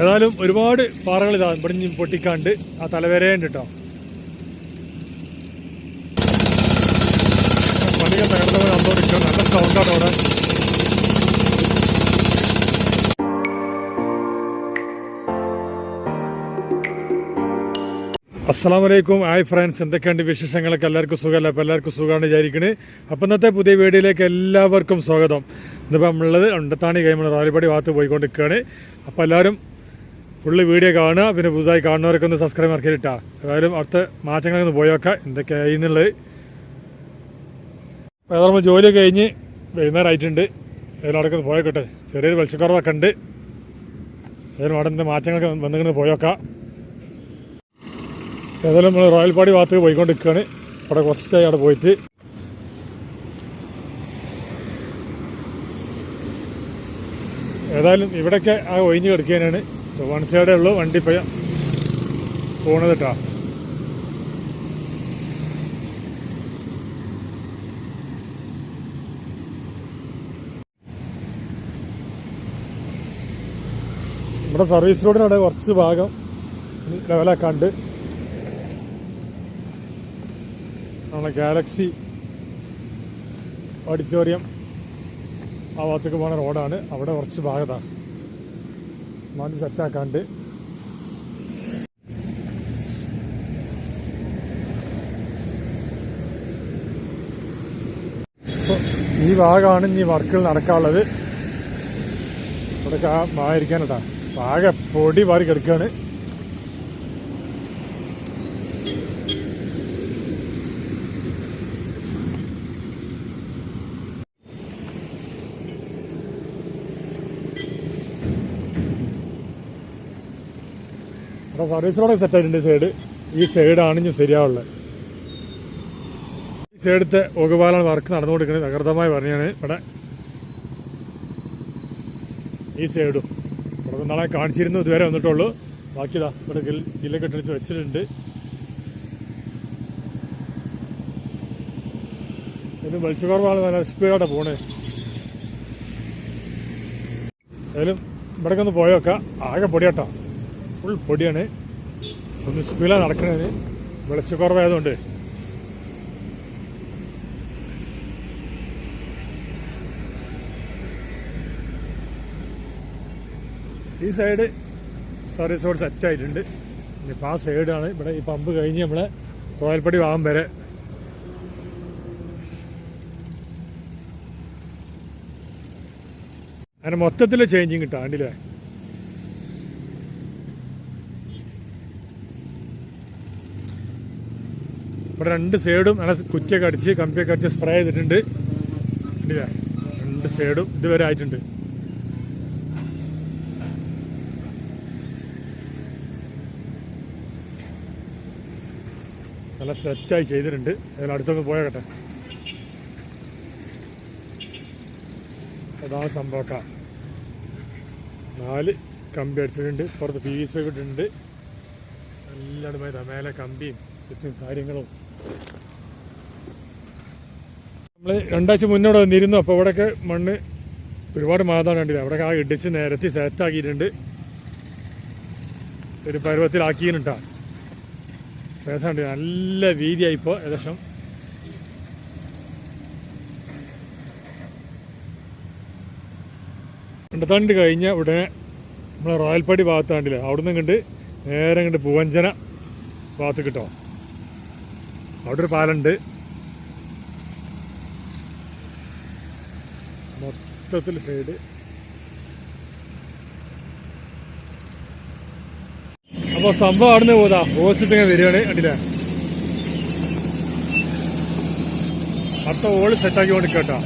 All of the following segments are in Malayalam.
ഏതായാലും ഒരുപാട് പാറകൾ ഇതാ ഇവിടെ പൊട്ടിക്കാണ്ട് ആ തലവരയുണ്ട് കേട്ടോ പണികൾ തകർന്നവർ പോലെ അന്തോടിക്കും നല്ല അവിടെ. Hi friends. എന്തൊക്കെയുണ്ട് വിശേഷങ്ങളൊക്കെ? എല്ലാവർക്കും സുഖമല്ല? അപ്പോൾ എല്ലാവർക്കും സുഖമാണ് വിചാരിക്കുന്നത് അപ്പം ഇന്നത്തെ പുതിയ വീഡിയോയിലേക്ക് എല്ലാവർക്കും സ്വാഗതം. ഇന്നിപ്പോൾ നമ്മളുള്ളത് ഉണ്ടത്താണി കഴിയുമ്പോൾ റാലിപ്പടി ഭാഗത്ത് പോയിക്കൊണ്ടിരിക്കുകയാണ്. അപ്പോൾ എല്ലാവരും ഫുള്ള് വീഡിയോ കാണുക പിന്നെ പുതുതായി കാണുന്നവരൊക്കെ ഒന്ന് സബ്സ്ക്രൈബ് മറക്കിയിട്ടാ ഏതായാലും അടുത്ത മാറ്റങ്ങളൊക്കെ ഒന്ന് പോയോക്കാം. എന്തൊക്കെയായി എന്നുള്ളത്. അപ്പോൾ നമ്മൾ ജോലി കഴിഞ്ഞ് വൈകുന്നേരം ആയിട്ടുണ്ട് അവിടെ ഒന്ന് പോയോക്കട്ടെ. ചെറിയൊരു വെളിച്ചക്കുറവൊക്കെ ഉണ്ട്. ഏതായാലും അവിടെ എന്താ മാറ്റങ്ങളൊക്കെ വന്നിങ്ങനെ പോയോക്കാം. ഏതായാലും നമ്മൾ റോയൽ പാടി ഭാഗത്ത് പോയിക്കൊണ്ടിരിക്കുകയാണ് അവിടെ കുറച്ചായി അവിടെ പോയിട്ട്. ഏതായാലും ഇവിടെയൊക്കെ ആ ഒഴിഞ്ഞ് കിടക്കാനാണ് വൺ സൈഡേ ഉള്ളൂ വണ്ടി ഇപ്പം പോണത് കേട്ടോ നമ്മുടെ സർവീസ് റോഡിനവിടെ കുറച്ച് ഭാഗം ലെവലാക്കാണ്ട്. നമ്മളെ ഗാലക്സി ഓഡിറ്റോറിയം ആ ഭാഗത്തേക്ക് പോകുന്ന റോഡാണ്. അവിടെ കുറച്ച് ഭാഗത മാറ്റി സെറ്റാക്കാണ്ട്. ഈ ഭാഗമാണ് ഇനി വർക്കുകൾ നടക്കാനുള്ളത്. ഇവിടെ ആ ഭാഗം ആകെ പൊടി വാരി കിടക്കുകയാണ് ഇവിടെ സർവീസ് റോഡ് സെറ്റ് ആയിട്ടുണ്ട് സൈഡ് ഈ സൈഡാണ് ഇനി ശരിയാവുള്ളത് ഈ സൈഡത്തെ ഒകുപാലാണ് വർക്ക് നടന്നുകൊടുക്കുന്നത് അകൃതമായി പറഞ്ഞാണ് ഇവിടെ. ഈ സൈഡും ഇവിടെ നാളെ കാണിച്ചിരുന്നു ഇതുവരെ വന്നിട്ടുള്ളൂ. ബാക്കി ഇതാ ഇവിടെ ഗില്ലൊക്കെ ഇട്ടിച്ച് വെച്ചിട്ടുണ്ട്. ഇത് വെളിച്ചക്കുറവാണ് നല്ല സ്പീഡോടെ പോണേ. ഏതായാലും ഇവിടേക്കൊന്ന് പോയോക്കാം. ആകെ പൊടിയാട്ടോ. ഫുൾ പൊടിയാണ്. ഒന്ന് സ്പീലാണ് നടക്കുന്നത് വെളിച്ചക്കുറവായതുകൊണ്ട്. ഈ സൈഡ് സർവീസ് റോഡ് സെറ്റ് ആയിട്ടുണ്ട്. ഇനിയിപ്പോൾ ആ സൈഡാണ് ഇവിടെ ഈ പമ്പ് കഴിഞ്ഞ് നമ്മളെ കോയൽപ്പടി വാങ്ങാൻ വരെ. അങ്ങനെ മൊത്തത്തിൽ ചേഞ്ചിങ് കിട്ടാം ഇവിടെ രണ്ട് സൈഡും നല്ല കുറ്റിയൊക്കെ അടിച്ച് കമ്പിയൊക്കെ അടിച്ച് സ്പ്രേ ചെയ്തിട്ടുണ്ട്. കണ്ടില്ല? രണ്ട് സൈഡും ഇതുവരെ ആയിട്ടുണ്ട്. നല്ല സെറ്റായി ചെയ്തിട്ടുണ്ട്. അതിൽ അടുത്തൊന്ന് പോയാകട്ടെ അതാണ് സംഭവക്ക നാല് കമ്പി അടിച്ചിട്ടുണ്ട്. പുറത്ത് പീസൊക്കെ ഇട്ടിട്ടുണ്ട്. എല്ലായിടുമായി മേലെ കമ്പിയും സെറ്റും കാര്യങ്ങളും. നമ്മൾ രണ്ടാഴ്ച മുന്നോട്ട് വന്നിരുന്നു അപ്പോൾ ഇവിടെയൊക്കെ മണ്ണ് ഒരുപാട് മാതാണ് കണ്ടില്ല അവിടെ ആ ഇടിച്ച് നിരത്തി സെറ്റാക്കിയിട്ടുണ്ട് ഒരു പരുവത്തിലാക്കിയിട്ടാണ് പേസാണ്ട് നല്ല വീതിയായി ഇപ്പോൾ ഏകദേശം. രണ്ടത്താണ്ട് കഴിഞ്ഞ ഉടനെ നമ്മളെ റോയൽപ്പടി ഭാഗത്താണ്ടില്ല അവിടുന്ന് കണ്ട് നേരെ കണ്ട് പൂവഞ്ചന ഭാഗത്ത് കിട്ടോ. അവിടെ ഒരു പാലുണ്ട്. മൊത്തത്തിൽ സൈഡ്. അപ്പോൾ സംഭവം അവിടുന്ന് പോതാ ഓസിട്ട് ഇങ്ങനെ വരികയാണ്. കണ്ടില്ലേ? അടുത്ത ഓൾ സെറ്റാക്കി കൊണ്ട് കേട്ടോ.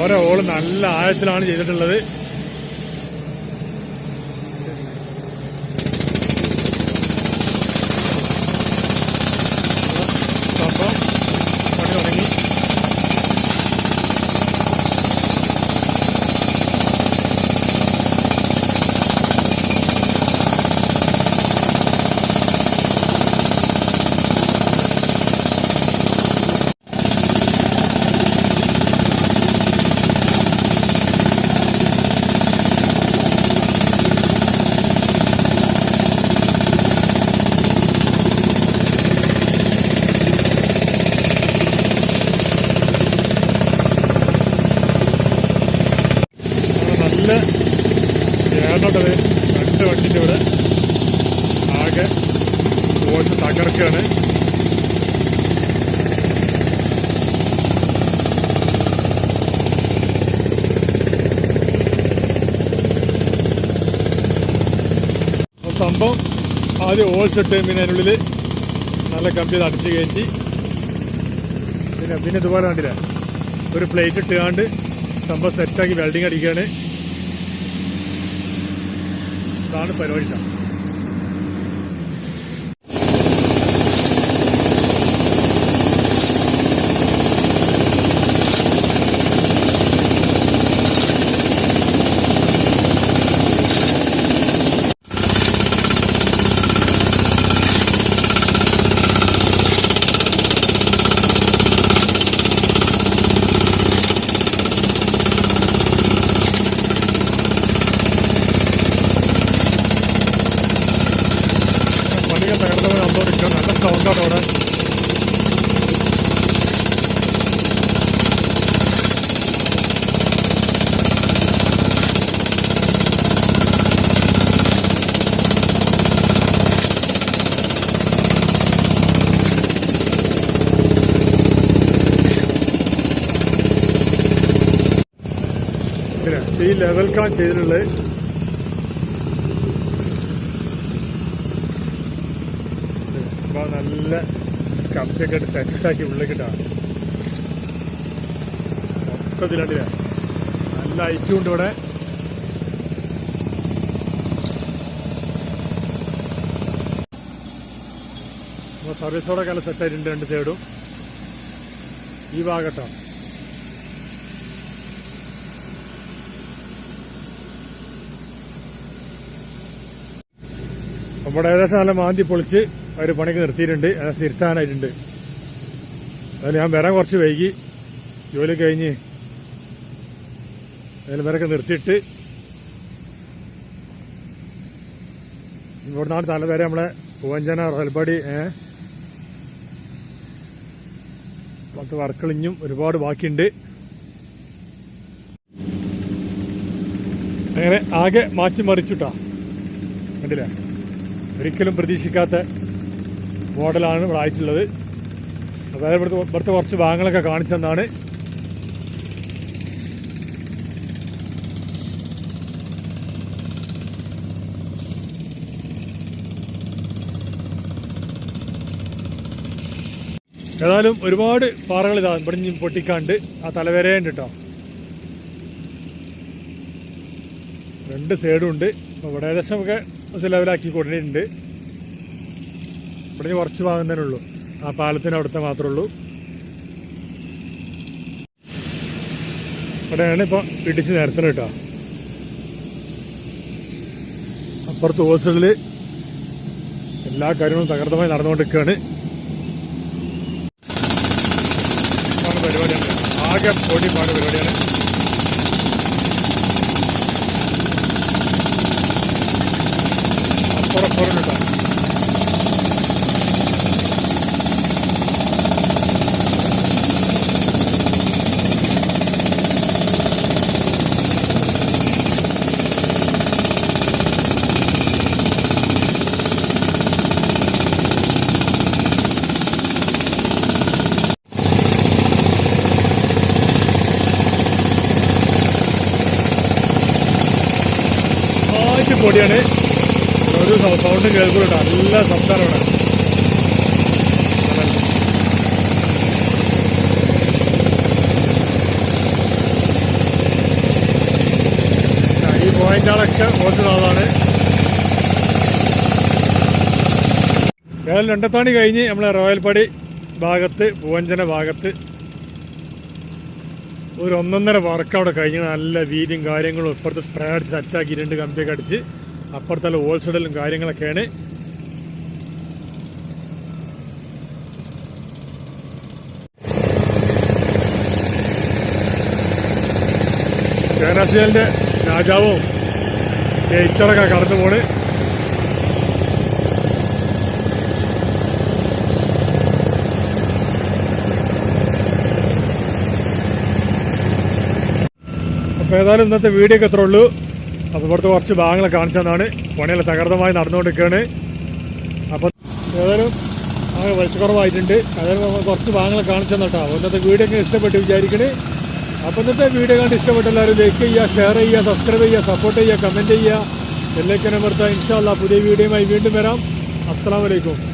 ഓരോ ഓൾ നല്ല ആഴത്തിലാണ് ചെയ്തിട്ടുള്ളത്. സംഭവമാണത് രണ്ട് വണ്ടിന്റെ ഇവിടെ ആകെ ഓഷ തകർക്കുകയാണ്. സംഭവം ആദ്യം ഓൾസിട്ട് പിന്നെ അതിനുള്ളിൽ നല്ല കമ്പി അടിച്ച് കയറ്റി. പിന്നെ പിന്നെ ഇതുപോലെ കണ്ടില്ല? ഒരു പ്ലേറ്റ് ഇട്ടുകാണ്ട് സംഭവം സെറ്റാക്കി വെൽഡിങ് അടിക്കുകയാണ്. ഇതാണ് പരിപാടി ട്ടോ. പണികൾ തകർന്നവർ കണ്ടോണ്ടിരിക്കുക നല്ല സൗണ്ടാണ് അവിടെ പിന്നെ കാൺ ചെയ്തിട്ടുള്ളത്. അപ്പോൾ നല്ല കപ്പിയൊക്കെ ഇട്ട് സെറ്റാക്കി ഉള്ളിക്കിട്ടാണ് മൊത്തത്തിലണ്ടില്ല നല്ല ഐറ്റും ഉണ്ട് ഇവിടെ. സർവീസോടെ കാലം സെറ്റായിട്ടുണ്ട് രണ്ട് സൈഡും ഈ ഭാഗട്ടോ നമ്മുടെ ഏകദേശം നല്ല മാന്തി പൊളിച്ച് അവർ പണിക്ക് നിർത്തിയിട്ടുണ്ട്. ഏകദേശം ഇരുത്താനായിട്ടുണ്ട് അതിൽ ഞാൻ വരാൻ കുറച്ച് വൈകി. ജോലി കഴിഞ്ഞ് അതിൽ വരൊക്കെ നിർത്തിയിട്ട് ഇവിടെ നാട് തലവരെ നമ്മളെ പൂവഞ്ചന റൽബടി പത്ത് വർക്കളിഞ്ഞും ഒരുപാട് ബാക്കിയുണ്ട്. അങ്ങനെ ആകെ മാറ്റി മറിച്ചുട്ടാ. കണ്ടില്ലേ? ഒരിക്കലും പ്രതീക്ഷിക്കാത്ത മോഡലാണ് ഇവിടെ ആയിട്ടുള്ളത്. അതായത് ഇവിടുത്തെ ഇവിടുത്തെ കുറച്ച് ഭാഗങ്ങളൊക്കെ കാണിച്ചെന്നാണ് ഏതായാലും ഒരുപാട് പാറകൾ ഇതാ ഇവിടെ പൊട്ടിക്കാണ്ട് ആ തലവരയുണ്ട് കേട്ടോ. രണ്ട് സൈഡും ഉണ്ട്. അപ്പോൾ ഇവിടെ ഏകദേശം ഒക്കെ ലെവലാക്കി കൊണ്ടിട്ടുണ്ട് ഇവിടെ കുറച്ച് ഭാഗം തന്നെ ഉള്ളൂ. ആ പാലത്തിന് അവിടുത്തെ മാത്രമേ ഉള്ളൂ. ഇവിടെയാണ് ഇപ്പോൾ ഇടിച്ച് നിരത്തണം കേട്ടോ. അപ്പുറത്ത് ഹോസ്റ്റലിൽ എല്ലാ കാര്യങ്ങളും തകർത്തമായി നടന്നുകൊണ്ടിരിക്കുകയാണ്. പരിപാടിയാണ്. ആകെ പാട് പരിപാടിയാണ്. അപ്പുറപ്പുറം കേട്ടോ ആയിട്ട് പൊടിയാണ് ഒരു സൗണ്ട് കേൾക്കുന്നുണ്ട് നല്ല സംസാരമാണ് ഈ പോയിന്റുകളൊക്കെ നാളാണ് കേരളം രണ്ടത്താണി കഴിഞ്ഞ് നമ്മളെ റോയൽപടി ഭാഗത്ത് പൂവഞ്ചന ഭാഗത്ത് ഒരു ഒന്നൊന്നര വർക്ക് അവിടെ കഴിഞ്ഞ് നല്ല വീതിയും കാര്യങ്ങളും ഇപ്പുറത്ത് സ്പ്രേ അടിച്ച് സെറ്റാക്കി രണ്ട് കമ്പിയൊക്കെ അടിച്ച് അപ്പുറത്തുള്ള ഹോൾസെയിലും കാര്യങ്ങളൊക്കെയാണ്. കേരളത്തിലെ രാജാവും ടീച്ചറൊക്കെ കടന്നു പോണ്. അപ്പോൾ ഏതായാലും ഇന്നത്തെ വീഡിയോ ഒക്കെ എത്ര ഉള്ളൂ. അപ്പോൾ ഇവിടുത്തെ കുറച്ച് ഭാഗങ്ങൾ കാണിച്ചതാണ്. പണിയെല്ലാം തകർന്നമായി നടന്നുകൊണ്ടിരിക്കുകയാണ്. അപ്പം ഏതായാലും ആകെ അതായത് നമ്മൾ കുറച്ച് ഭാഗങ്ങൾ കാണിച്ചു തന്നിട്ടാ ഇന്നത്തെ വീഡിയോ ഒക്കെ ഇഷ്ടപ്പെട്ട് വിചാരിക്കണേ. അപ്പോൾ ഇന്നത്തെ വീഡിയോ കണ്ട് ഇഷ്ടപ്പെട്ട എല്ലാവരും ലൈക്ക് ചെയ്യുക ഷെയർ ചെയ്യുക സബ്സ്ക്രൈബ് ചെയ്യുക സപ്പോർട്ട് ചെയ്യുക കമന്റ് ചെയ്യുക. എല്ലാവർക്കും അമർത്താം ഇൻഷാല്ല പുതിയ വീഡിയോയുമായി വീണ്ടും വരാം. അസ്സാം വലൈക്കും